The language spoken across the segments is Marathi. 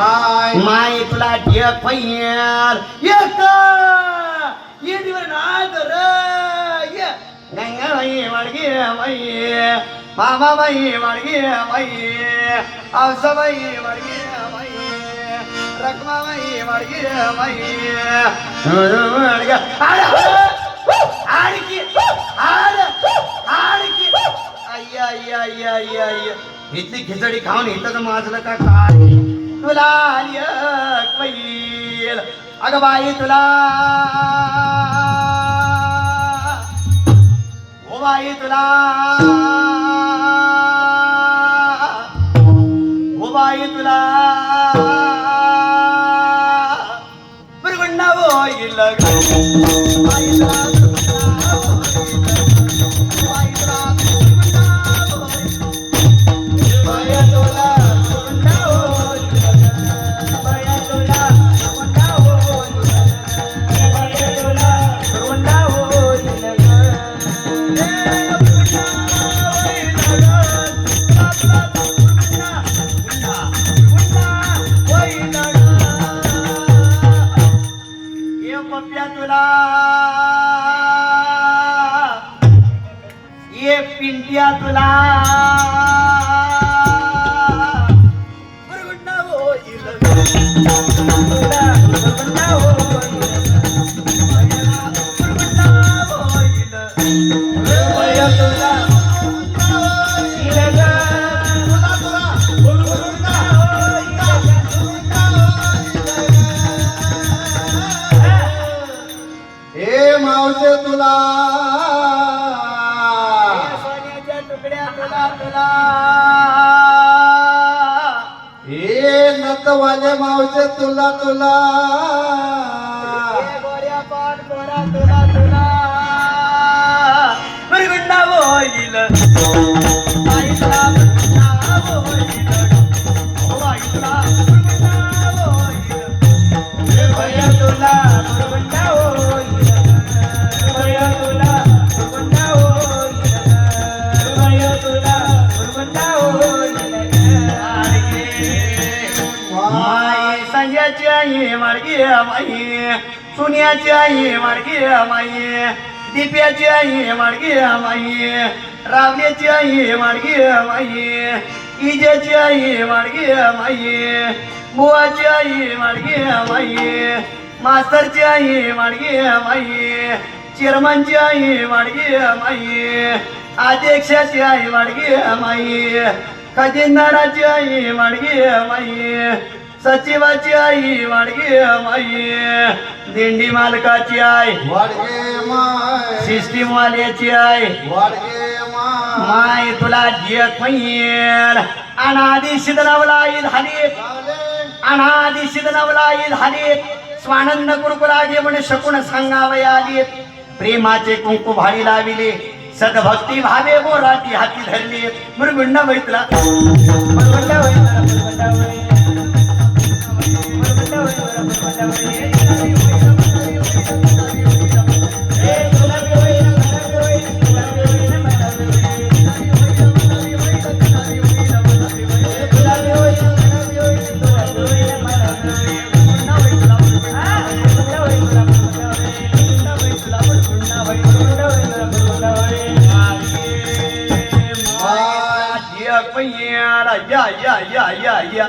माय माय तुला ढेक पैर. एक येडीवर नाद र. ये. गंगा बाई वाडगी बाई. मामा बाई वाडगी बाई. औसा बाई वाडगी बाई. रखमा बाई वाडगी बाई. वाडगी. आडकी आड. अय्या अय्या अय्या अय्या इथली खिचडी खाऊन इथं माजलं का काय? तुला पैल अगं बाई तुला. ओ बाई तुला. हे नतवाले मावशे तुला तुला. माई संजयाची आई मार्गी माई सुन्याची आई मार्गी माई दिप्याची आई मार्गी माई रावल्याची आई मार्गी माई इजेची आई मार्गी माई बुवाची आई मार्गी माई मास्तरची आई मार्गी माई चेअरमनची आई माडगी माई अध्यक्षाची आई माडगी माई खजिनदाराची आई माडगी माई सचिवाची आई माडगी माई. दिंडी मालकाची आई. वाडगे माय सिस्टीम वाल्याची आई. वाडगे माय तुला जियक मैल अनादी शिदनवला झाली. अनादी शिदनवला झाली स्वानंद कुरकुला घेऊन शकून सांगावे आली. प्रेमाचे कुंकू भाडी लाविले. सदभक्ती भावे बोराटी हाती धरली. मृगुंड वैतला मृगुंड वैतला मृगुंड या या या.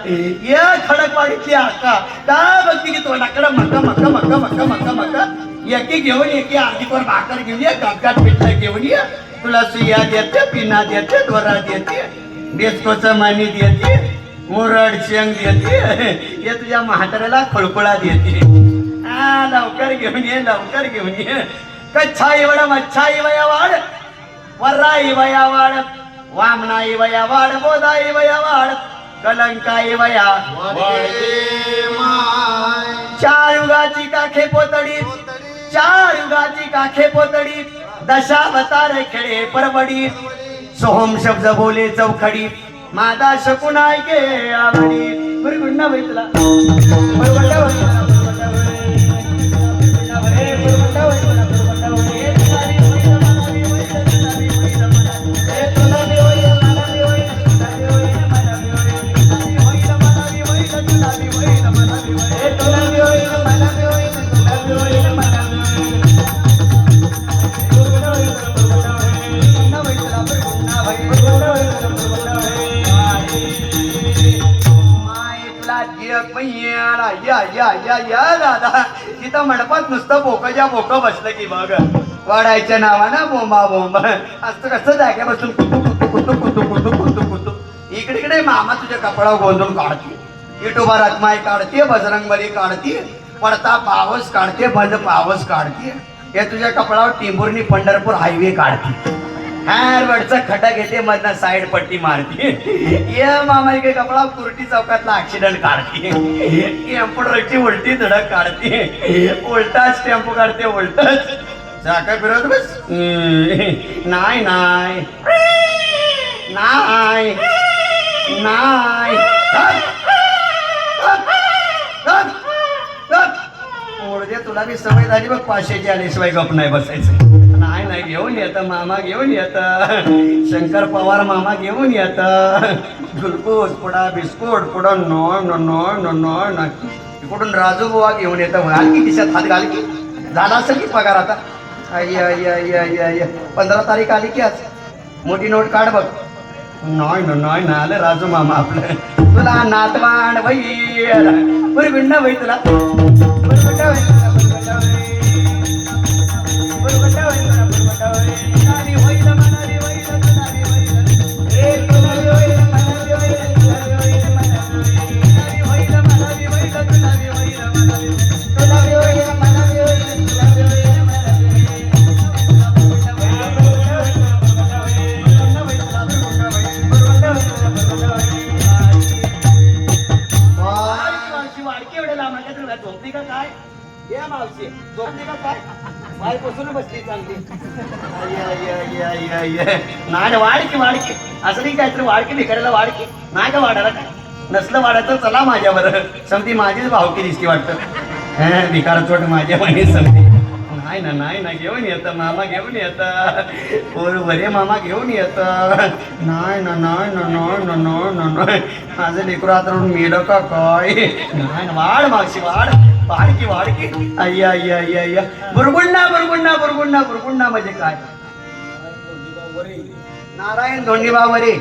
या खडकवाडीतली आका. का बघते की तोंडाकडे मका मका मका मका मका मका. एकी घेऊन एकी अर्धीवर भाकर घेऊन ये गाठ पिठलं घेऊन ये. तुला सुया देते पिना देते दोरा देते. बेसकोचं मानी देते. मुरड शेंग देते. हे तुझ्या म्हाताऱ्याला खळखुळा देते. हा लवकर घेऊन ये लवकर घेऊन ये. कच्छा इवड मच्छा इवया वाढ वर्रा इवया वाढ वामना इवया वाढ बोधा इवया वाढ कलंका इवया वाडगे माय चार युगाची काखे पोतडी. चार युगाची काखे पोतडी. दशावतार खेळे परबडी. सोहम शब्द बोले चौखडी. मादा शकून ऐके आवडी बैतला बरगुंडा बैतला बरगुंडा तिथं म्हणपात नुसतं बोकच्या बोक बसलं की बघ वाढायच्या नावानं बोंबा बोंबा असं कसं जाग्या बसून कुतू कुतू कुतू कुतू कुतू कुतू कुतू इकडे इकडे मामा तुझ्या कपडा गोंधून काढतो विठोबा रखमाई काढते बजरंगबली काढते पडता पावस काढते बंद पावस काढते. हे तुझ्या कपडावर टिंबुर्णी पंढरपूर हायवे काढते. हॅर वरचा खटा घेते मधनं साईड पट्टी मारते. ये मामा इकडे कपडा कुर्टी चौकातला ऍक्सिडेंट काढते. एम्पोडरची उलटी धडक काढते. उलटाच टेम्पो काढते उलटच. चाका फिरवत बस? नाही नाही. नाही. नाही. तुला बी सवय झाली बघ पाचशेची आल्याशिवाय गप नाही बसायचं. नाही नाही घेऊन येत मामा घेऊन येत शंकर पवार मामा घेऊन येत ग्लुकोज पुडा बिस्कुट पुडा नॉय नो नॉय नो नॉय न. इकडून राजू बुवा घेऊन येतं घाल की खिशात हात घाल की. झाला असेल की पगार आता. अय्या अय्या अय्या अय्या अय्या पंधरा तारीख आली की आज. मोठी नोट काढ बघ. नाही ना नाही ना आलं राजू मामा आपलं. तुला नातवाण भाई बरं गुंडा भाई तुला. बरं गुंडा वै तुला, अय्या, अय्या, अय्या. नाही वाडकी वाडकी. असं नाही काहीतरी वाडकी भिकाऱ्याला वाडकी? नाही का वाढायला काय? नसलं वाढायचं चला माझ्यावर. समती माझीच भावकी दिसती वाटतं. भिकार चोट माझ्या म्हणे समती नाही ना नाही ना घेऊन येतं. मामा घेऊन येतं. पोर बरे मामा घेऊन येतं. नाही ना नाही ना नाही ना नाही ना नाही. माझं लेकरू आता रडून मेलं का काय? नाही ना वाढ मागशी वाढ. वाढ की वाढ की. अय्या अय्या अय्या अय्या. बुरगुंडा बुरगुंडा बुरगुंडा बुरगुंडा म्हणजे काय? नारायण धोंडीबा वरे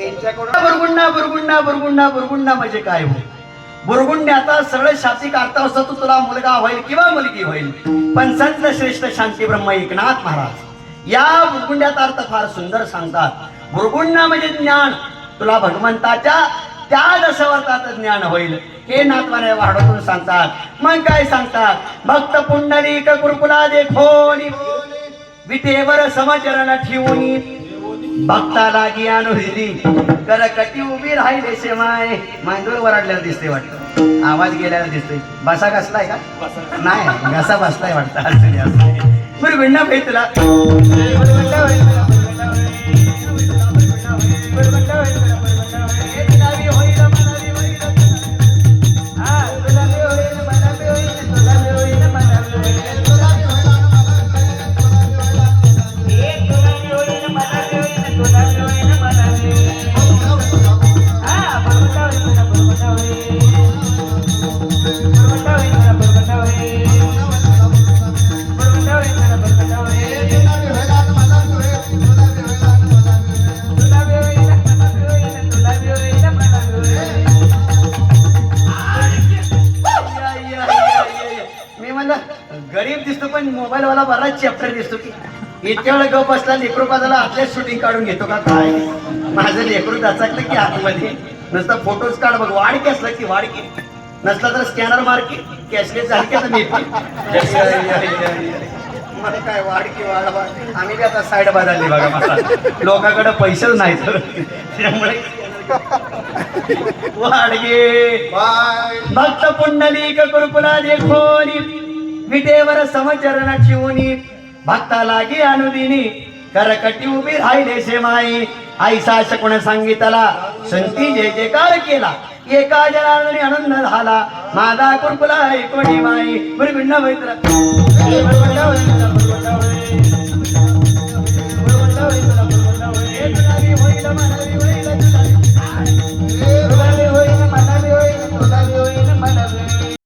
यांच्याकडून बुरगुंडा बुरगुंडा बुरगुंडा बुरगुंडा म्हणजे काय हो? बुरगुंड्याचा सरळ शाब्दिक अर्थ असतो तो तुला मुलगा होईल किंवा मुलगी होईल. पण संत श्रेष्ठ शांती ब्रह्म एकनाथ महाराज या बुरगुंड्याचा अर्थ फार सुंदर सांगतात. बुरगुंडा म्हणजे ज्ञान. तुला भगवंताच्या त्या दशवर्ताचं ज्ञान होईल. हे नातवाने वाढवून सांगतात. मग काय सांगतात? भक्त पुंडलिक कुरकुला देखोनी विटेवर समचरण ठेवून बघता लागी अनुहिली करकटी उभी राहिले शेमाय मांडूळ वराडल्याला दिसते वाटतं. आवाज गेल्याला दिसतोय. बसा कसलाय का? नाही घसा बसलाय वाटतं. असं भेटला. मोबाईल वाला बराच चॅप्टर दिसतो की. इतक्या वेळ गप बसला लेकरू बाजाला शूटिंग काढून घेतो का काय? माझं लेकरू दचकलं की आतमध्ये. नुसतं फोटोज काढ बघ वाढकी असलं की वाढकी नसलं तर स्कॅनर मार की कॅशलेस झाली की आता मी पण. मला काय वाढ की वाढ वाढ. आम्ही बी आता साईड बदलली बघा मला. लोकांकडे पैसेच नाही तर. त्यामुळे वाढगे भक्त पुंडलिक कुरकुला देखोनी विटेवर समचरणाची ठेवूनी भक्ता लागी अनुदिनी करकटी उभी राहिले शेमाई आईसा शकून सांगितला संती जय जयकार केला. एका जनार्दनी आनंद झाला. माझा कुरकुला ऐकोणी माई. बरं गुंडा